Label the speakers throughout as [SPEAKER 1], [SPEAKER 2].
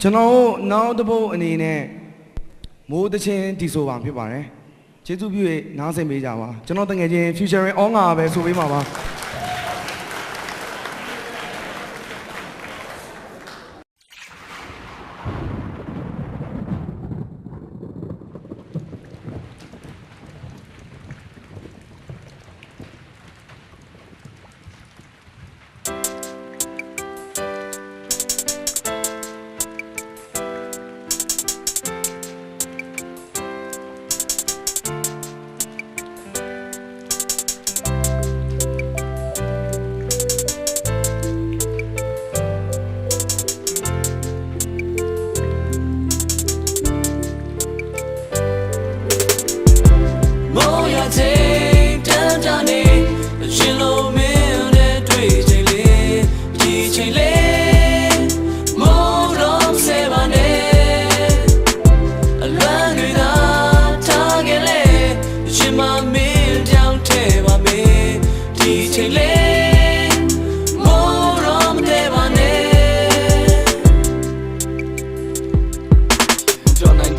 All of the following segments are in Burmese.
[SPEAKER 1] ကျွန်တော်တို့နောက်တစ်ပုတ်အနေနဲ့မိုးတချင်းတီဆိုပါဖြစ်ပါတယ်ကျေးဇူးပြု၍နားဆင်ပေးကြပါကျွန်တော်တငယ်ချင်း futuring on ငါပဲဆိုပေးမှာပါ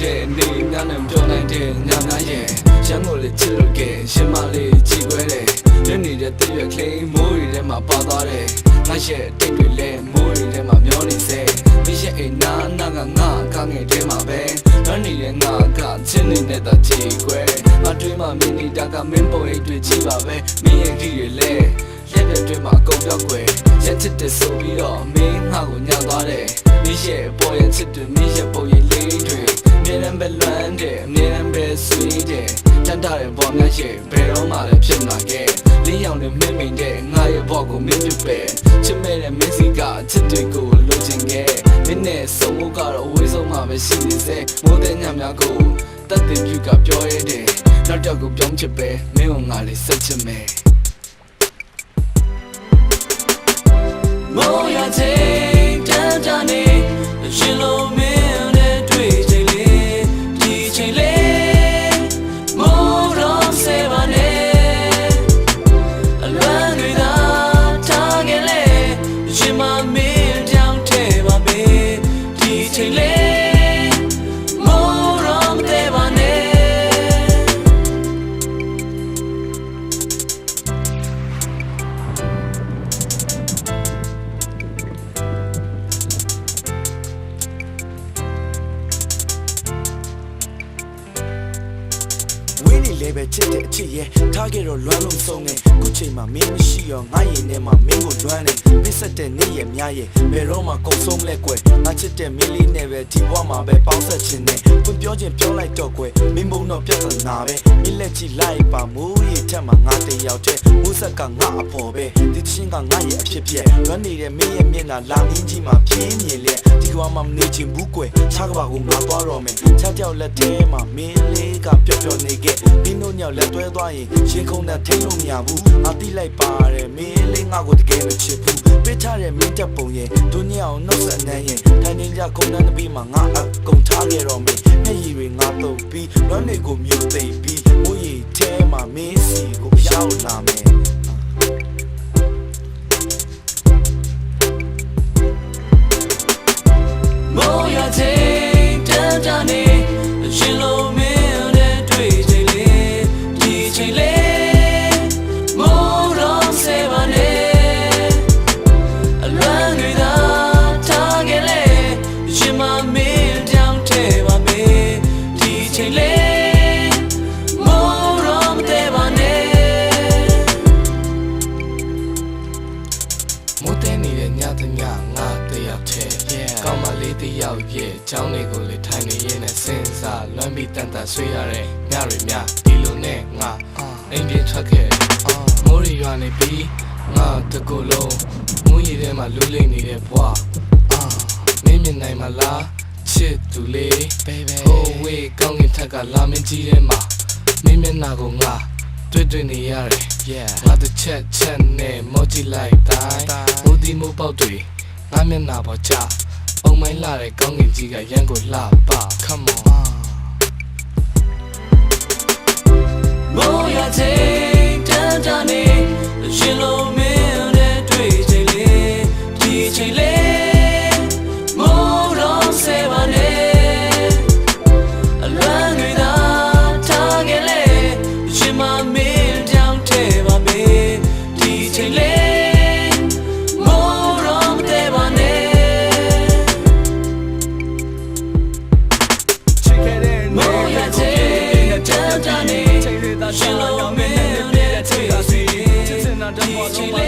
[SPEAKER 2] တဲ့နေများနဲ့မပြောနိုင်တဲ့ညများရဲ့ရမ်းကိုလေချစ်လို့ကဲရှင်မလေးကြည်ခွဲတယ်လွတ်နေတဲ့တရွက်ကလေးမိုးရီထဲမှာပါသွားတယ်ငါရဲ့တိတ်တွေလည်းမိုးရီထဲမှာမျောနေစေမရဲ့အိမ်နာနာကငါကငယ်ထဲမှာပဲလွတ်နေတဲ့ငါကချစ်နေတဲ့တကြည်ခွဲငါတွေးမှမင်းနေတာကမင်းပေါ်အိတ်တွေကြည့်ပါပဲမင်းရဲ့ဒီတွေလည်းလက်ပြတွေမှာကုန်ပြောက်ွယ်ရက်ချစ်တဲ့ဆိုပြီးတော့မင်းငါကိုညှသွားတယ်မင်းရဲ့ပေါ်ရဲ့ချစ်တွေမင်းရဲ့ပေါ်ရဲ့လေးတွေ တဲ့ဘောငါရဲ့ဘယ်တော့မှလည်းဖြစ်မှာခဲ့လေးရောင်နဲ့မင်းမိန်တဲ့ငါရဲ့ဘောကိုမင်းပြပဲချစ်မဲ့တဲ့မင်းစီကချစ်တွေကိုလိုချင်ခဲ့မင်းနဲ့ဆုံးဖို့ကတော့ဝေးဆုံးမှပဲရှိနေစေမိုးတဲ့ညများကိုတတ်တဲ့ပြူကပြောရတဲ့နောက်တော့ကိုပြောင်းချစ်ပဲမင်းကငါလေးဆက်ချင်မယ် ပဲချ
[SPEAKER 3] စ်တဲ့အချစ်ရဲ့ထားခဲ့တော့လွမ်းလုံးဆုံးနေခုချိန်မှာမင်းမရှိရောငါရင်ထဲမှာမင်းကိုလွမ်းနေပြစ်ဆက်တဲ့နေ့ရဲ့များရဲ့ဘယ်တော့မှကုန်ဆုံးမလဲကွယ်ငါချစ်တဲ့မင်းလေးနဲ့ပဲဒီဘဝမှာပဲပေါင်းဆက်ချင်နေဖွင့်ပြောချင်ပြော လိုက်တော့ကွယ်မင်းဘုံတော့ပြဿနာပဲမင်းလက်ချီလိုက်ပါမိုးရီထက်မှာငါတယောက်တည်းမိုးဆက်ကငါအဖော်ပဲဒီချင်းကငါရဲ့အဖြစ်ဖြစ်လွမ်းနေတဲ့မင်းရဲ့မျက်နှာလာမင်းကြီးမှာပြင်းမြင်လေဒီကွာမှမနေချင်ဘူးကွယ်ခြားကပါကိုငါသွားတော့မယ်ခြားကြောက်လက်ထဲမှာမင်းလေးကပျော်ပျော်နေခဲ့မင်းတို့ညောက်လက်တွဲသွားရင်ရေခုံနဲ့ထိလို့မရဘူးငါတိလိုက်ပါတယ်မင်းလေးငါကိုတကယ်မချစ်ဘူးပေးထားတဲ့မင်းတက်ပုံရဲ့ဒုညအောင်နှုတ်ဆက်နှမ်းရင်ထိုင်နေကြခုံနှမ်းတစ်ပြီးမှာငါအကုန်ထားခဲ့တော့မယ်မျက်ရည်တွေငါတုပ်ပြီးလွမ်းတွေကိုမြူသိပ်ပြီးမိုးရီထဲမှာမင်းစီကိုရောက်လာမယ်
[SPEAKER 2] မ်းပြီးတန်တဆွေးရတဲ့ညတွေများဒီလိုနဲ့ငါအိမ်ပြေထွက်ခဲ့မိုးရီရွာနေပြီးငါတကူလုံးမူးရည်ထဲမှာလူလိမ့်နေတဲ့ဘွားမင်းမြင်နိုင်မလားချစ်သူလေး baby ဟိုဝေးကောင်းကင်ထက်ကလာမင်းကြီးထဲမှာမင်းမျက်နှာကိုငါတွေ့တွေ့နေရတယ်
[SPEAKER 3] yeah
[SPEAKER 2] ငါတစ်ချက်ချက်နဲ့မော်ကြည့်လိုက်တိုင်းမူဒီမူပေါက်တွေငါမျက်နှာပေါ်ကျအုံမိုင်းလာတဲ့ကောင်းကင်ကြီးကရန်ကိုလှပ come on မိုးရချေ Don't you